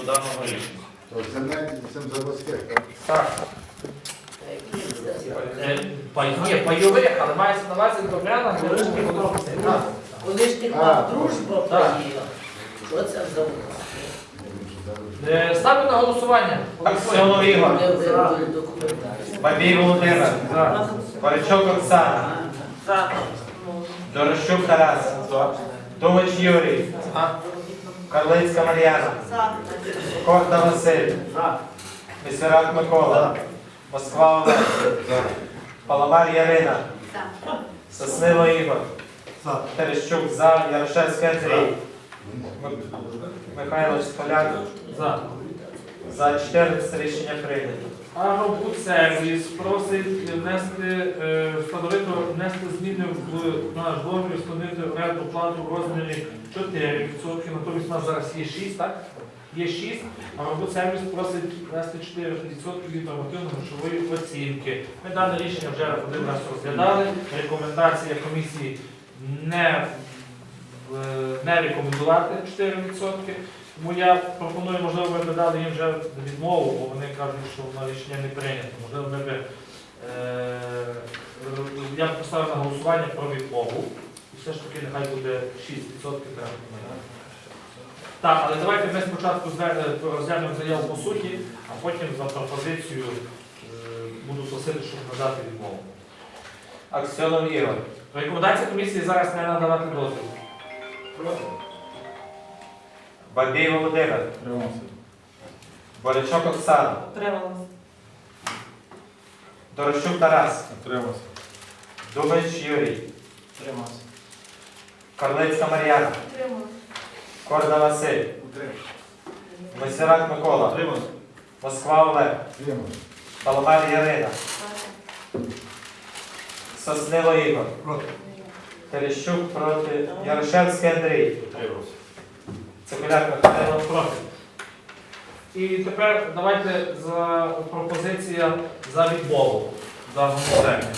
до даного рішення. То це не цим заводських, так? Е, пай- Є пайових, але мається на увазі добряна, горішки подробиці. Так. Колишніх А. мав дружба Так. поїла. Що це за Е, Ставлю на голосування. Аксьонов Ігор. Не виробили документацію. Бабій Володимир. Боричок Оксана. Дорощук Тарас. Думач Юрій. Карлицька Мар'яна. Корда Василь. Місерак Микола. Москва Олег. Паламар Ярина. Соснило Ігор. Терещук за. Ярошевський Андрій. Михайлович Михайло Столяк. За. За 14 рішення прийнято. Агробудсервіс просить внести, е, встановити, внести зміни в наш договір, встановити оренду плату в розмірі 4%, натомість у нас зараз є 6, так? Є 6, а Агробудсервіс просить внести 4% від нормативно-грошової оцінки. Ми дане рішення вже один раз розглядали. Рекомендація комісії не, е, не рекомендувати 4%. Тому я пропоную, можливо, б дали їм вже відмову, бо вони кажуть, що воно рішення не прийнято. Можливо, ми б, е, я б поставив на голосування про відмову. І все ж таки нехай буде 6% треба. Так, але давайте ми спочатку е, розглянемо заяву по суті, а потім за пропозицію е, буду просити, щоб надати відмову. Аксьонов Ігор. Рекомендація комісії зараз не надавати дозвіл. Бабій Володимир. Боричок Оксана. Дорощук Тарас. Отримався. Думач Юрій. Карлицька Мар'яна. Корда Василь. Месерак Микола. Москва Олег. Отримався. Паламар Ярина. Соснило Ігор. Терещук проти Ярошевський Андрій. Цикуляк Михайло. Проти. І тепер давайте за пропозиція за відмову даному терміні.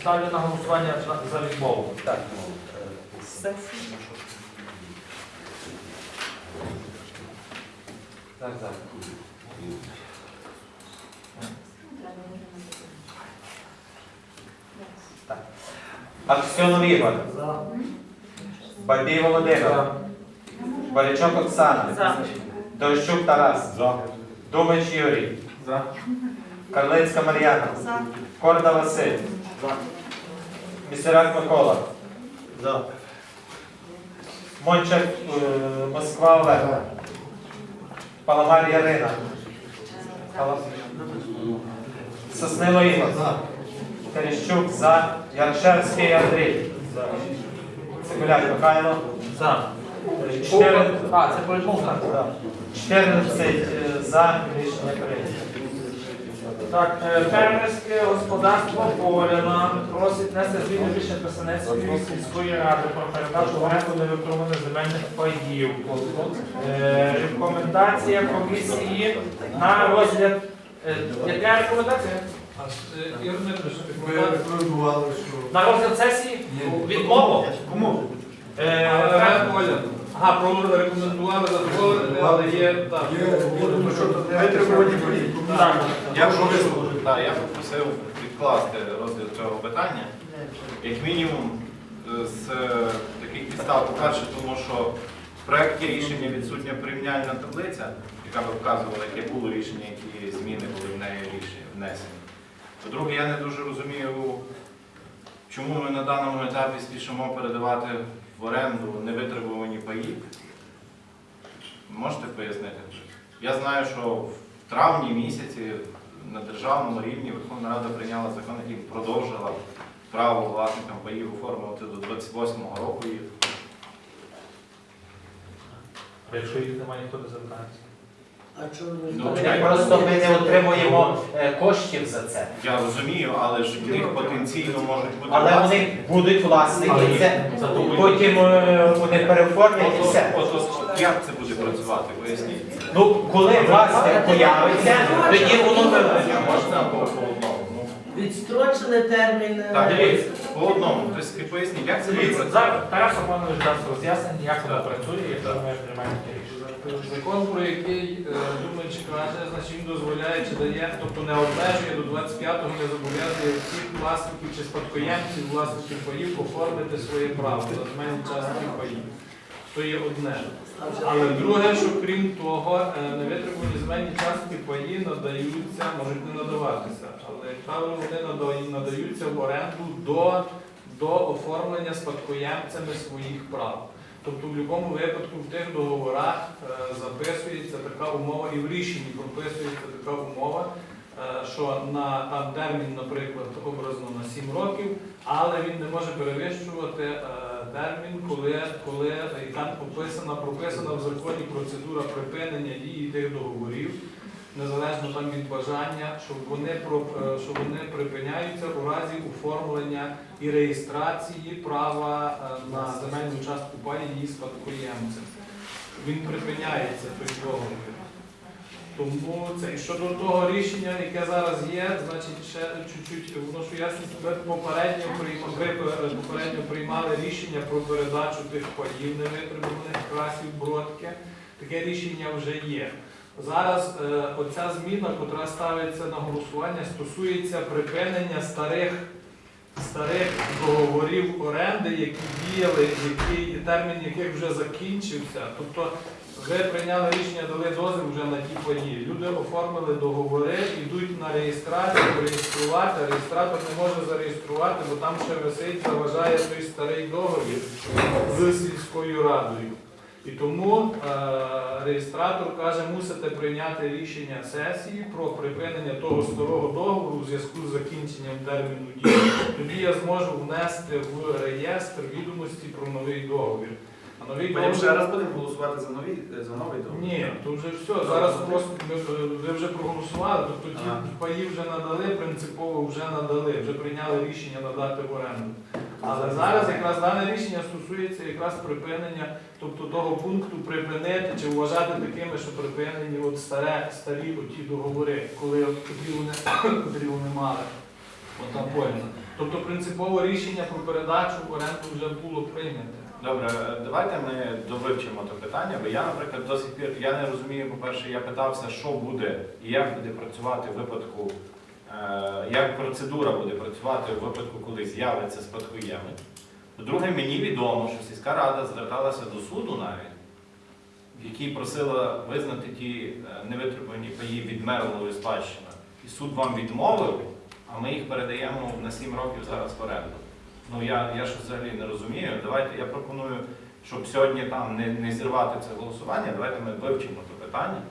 Ставлю на голосування за- за відмову. Так. Так, так. Аксьонов Ігор. Бабій Володимир. Борячок Оксана. Дорощук Тарас. Думач Юрій. Карлицька Мар'яна. Корда Василь. Місерак Микола. Мончак е, Москва Олег. Паламар Ярина. Соснило Ігор. Терещук за. Ярошевський Андрій. Цигуляк Михайло. За. Чотири- А, це по відмову, 14 е, за. Рішення прийнято. Так, е, фермерське господарство Поляна просить внести зміни рішення Писанецької сільської ради про передачу в оренду невипробуваних земельних паїв. Е, Рекомендація комісії на розгляд. е, Яка рекомендація? Ми рекомендували, що... На розгляд сесії? Відмову? Кому? Е, Ага, про рекомендували задоволення, але є... Так, Є, ну що, не витребувані полі. Так. Я просив, так, я попросив відкласти розгляд цього питання, як мінімум е, з е, таких підстав. По-перше, тому що в проєкті рішення відсутня порівняльна таблиця, яка би вказувала, яке було рішення, які зміни були в неї рішення внесені. По-друге, я не дуже розумію, чому ми на даному етапі спішимо передавати в оренду невитребувані паї. Можете пояснити? Я знаю, що в травні місяці на державному рівні Верховна Рада прийняла закон, який продовжила право власникам паїв оформити до 28-го року їх. А Якщо їх немає, ніхто не звертається. А чому Ну, так? Просто ми не отримуємо е, коштів за це. Я розумію, але ж в них потенційно можуть бути Але власники. вони будуть власники, Але і це потім е, вони переформлять і От, все. от, от, от як це буде працювати? Поясніть. Ну, коли власник появиться, тоді воно по одному. Ну, Відстрочили термін. е, Так, дивіться, по одному. Тобто поясніть, як це буде Дивіться, працювати? зараз Тарас Романович дасть роз'яснення, як воно працює, якщо ми приймаємо таке рішення. Закон, про який е, думач каже, значить він дозволяє чи дає, тобто не обмежує до 25-го не зобов'язує всіх власників чи спадкоємців, власників паїв оформити своє право на земельні частки паїв. То є одне. Але друге, що крім того, е, невитримані земельні частки паї надаються, можуть не надаватися, але як правило вони надаються в оренду до, до оформлення спадкоємцями своїх прав. Тобто в будь-якому випадку в тих договорах е, записується така умова і в рішенні прописується така умова, е, що на там термін, наприклад, образно на 7 років, але він не може перевищувати е, термін, коли, коли і там описана, прописана в законі процедура припинення дії тих договорів, незалежно там від бажання, щоб вони е, що вони припиняються у разі оформлення і реєстрації права е, на земельну частку паї її спадкоємця. Він припиняється той договір. Тому це і щодо того рішення, яке зараз є, значить ще чуть-чуть вношу ясність, ви попередньо ви е, попередньо приймали рішення про передачу тих паїв невитриманих красів бродки. Таке рішення вже є. Зараз е, оця зміна, яка ставиться на голосування, стосується припинення старих старих договорів оренди, які діяли, які термін яких вже закінчився. Тобто ви прийняли рішення, дали дозвіл вже на ті події. Люди оформили договори, йдуть на реєстрацію, реєструвати. Реєстратор не може зареєструвати, бо там ще висить, заважає той старий договір з сільською радою. І тому е, реєстратор каже, мусите прийняти рішення сесії про припинення того старого договору у зв'язку з закінченням терміну дії. Тоді я зможу внести в реєстр відомості про новий договір. А новий ще договір раз будемо голосувати за нові за новий договір. ні, то вже все. Зараз просто ми, е, ви вже проголосували, тобто ті Ага. паї вже надали, принципово вже надали, вже прийняли рішення надати в оренду. Але зараз якраз дане рішення стосується якраз припинення, тобто того пункту припинити чи вважати такими, що припинені от старе, старі оті договори, коли котрі вони, мали. Ота польза. Тобто принципове рішення про передачу в оренду вже було прийняте. Добре, е, давайте ми довивчимо це питання, бо я, наприклад, до сих пір я не розумію, по-перше, я питався, що буде і як буде працювати в випадку, як процедура буде працювати в випадку, коли з'явиться спадкоємець. По-друге, мені відомо, що сільська рада зверталася до суду навіть, в якій просила визнати ті е, невитримані паї відмерлою спадщиною. І суд вам відмовив, а ми їх передаємо на 7 років зараз в оренду. Ну я, я ж взагалі не розумію. Давайте я пропоную, щоб сьогодні там не, не зірвати це голосування, давайте ми вивчимо це питання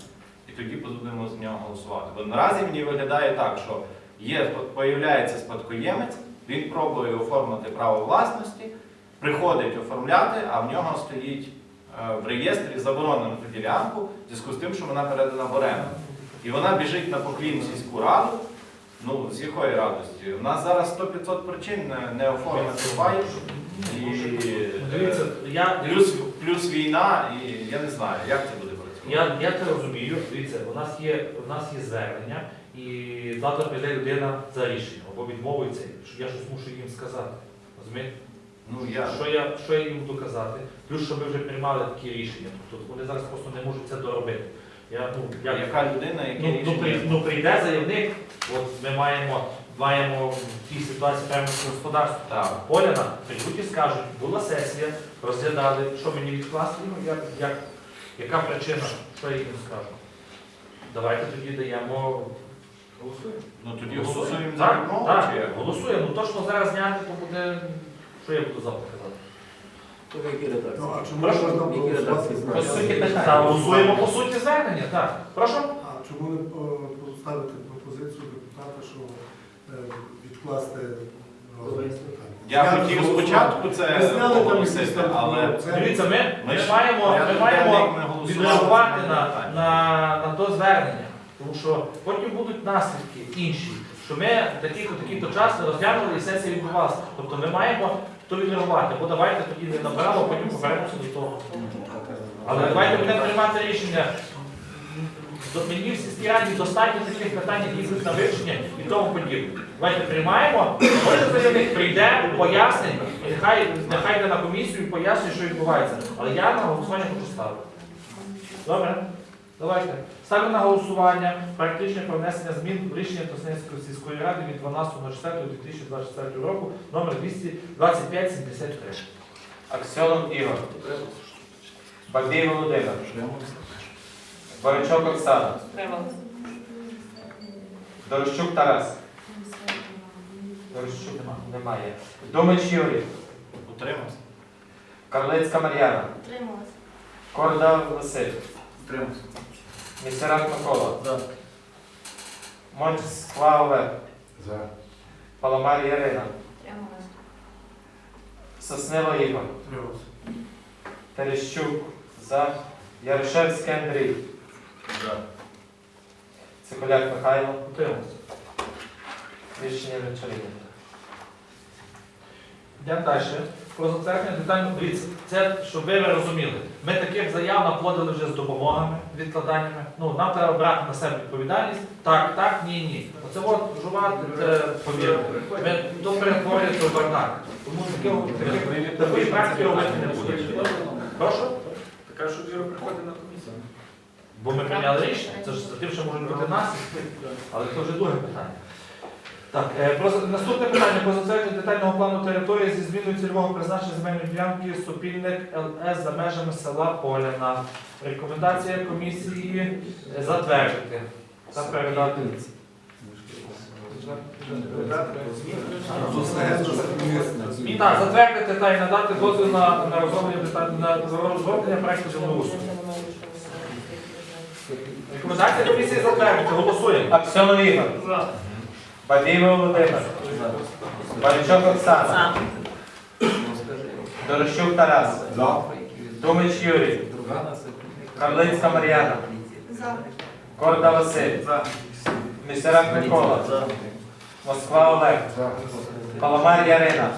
тоді будемо з нього голосувати. Бо наразі мені виглядає так, що є, появляється спадкоємець, він пробує оформити право власності, приходить оформляти, а в нього стоїть е, в реєстрі заборонено ту ділянку в зв'язку з тим, що вона передана в оренду. І вона біжить на поклін сільську раду. Ну, з якої радості? У нас зараз 100-500 причин не, не оформити пай. І е, плюс, плюс війна, і я не знаю, як це буде. Я, я це розумію. Дивіться, у нас є у нас є звернення, і завтра прийде людина за рішенням або відмовиться, що я щось мушу їм сказати. Розумієте? Ну, я, Що я, що я їм буду казати? Плюс, що ми вже приймали такі рішення. Тобто вони зараз просто не можуть це доробити. Я, ну, як, яка людина, яке ну, ну, при, рішення? ну, прийде заявник, от ми маємо, маємо в цій ситуації фермерського господарства. Так. Поляна, прийдуть і скажуть, була сесія, розглядали, що мені відкласти, ну, як, як, яка причина, що я їм скажу. Давайте тоді даємо. Голосуємо. Ну тоді голосуємо Так, відмову, так, чи як? голосуємо. Ну точно зараз зняти, то буде. Що я буду завтра казати? Ну, а чому Прошу. можна голосувати По суті, голосуємо по суті звернення, так. Прошу? А чому не е, поставити пропозицію депутата, що е, відкласти розгляд питання? Я хотів спочатку це оголосити, але ну, Дивіться, ми, Ми ми ж- маємо, ми маємо відреагувати на, на, на то звернення. Тому що потім будуть наслідки інші, що ми таких такий-то час не розглянули і сесія відбувалася. Тобто ми маємо то відреагувати, бо давайте тоді не наберемо, потім повернемося до того. Але давайте будемо приймати рішення. Мені в сільській раді достатньо таких питань, які йдуть на вивчення і тому подібне. Давайте приймаємо, може заявник прийде, пояснить, і нехай, нехай йде на комісію і пояснює, що відбувається. Але я на голосування хочу ставити. Добре? Давайте. Ставлю на голосування практичне внесення змін в рішення Тосненської сільської ради від 12.04.2024 року номер 22573. Аксьонов Ігор. Бабій Володимир. Борячок Оксана. Дорощук Тарас. Дорощук нема- немає. Думич Юрій. Утримався. Карлицька Мар'яна. Корда Василь. Утримався. Місерак Микола. За. Мончсква Олег. Паламар Ярина. Соснило Ігор. Утримався. Терещук. За. Ярошевський Андрій. Цикуляк Михайло. Утримався. Рішення не прийнято. Йдемо далі. Про затвердження детально. Дивіться, це щоб ви розуміли. Ми таких заяв наплодили вже з допомогами, відкладаннями. Ну, нам треба брати на себе відповідальність. Так, так, ні, ні. Оце от жувати, це повірте. Ми то перетворюється в бардак. Тому такого- такої практики робити не буде. Прошу? Така, що Віра приходить на. Бо ми прийняли рішення. Це ж за тим, що можуть бути наслідки, але це вже друге питання. Так, е, про наступне питання про затвердження детального плану території зі зміною цільового призначення земельної ділянки Сопільник ЛС за межами села Поляна. Рекомендація комісії е, затвердити та передати. Так, затвердити та й надати дозвіл на, на розроблення деталь- на розроблення проекту землеустрою. Рекомендація комісії затвердити. Голосуємо. Аксьонов Ігор. Бабій Володимир. Борячок Оксана. Дорощук Тарас. Думич Юрій. Карлицька Мар'яна. Корда Василь. Місерак Микола. Москва Олег. Паламар Ярина.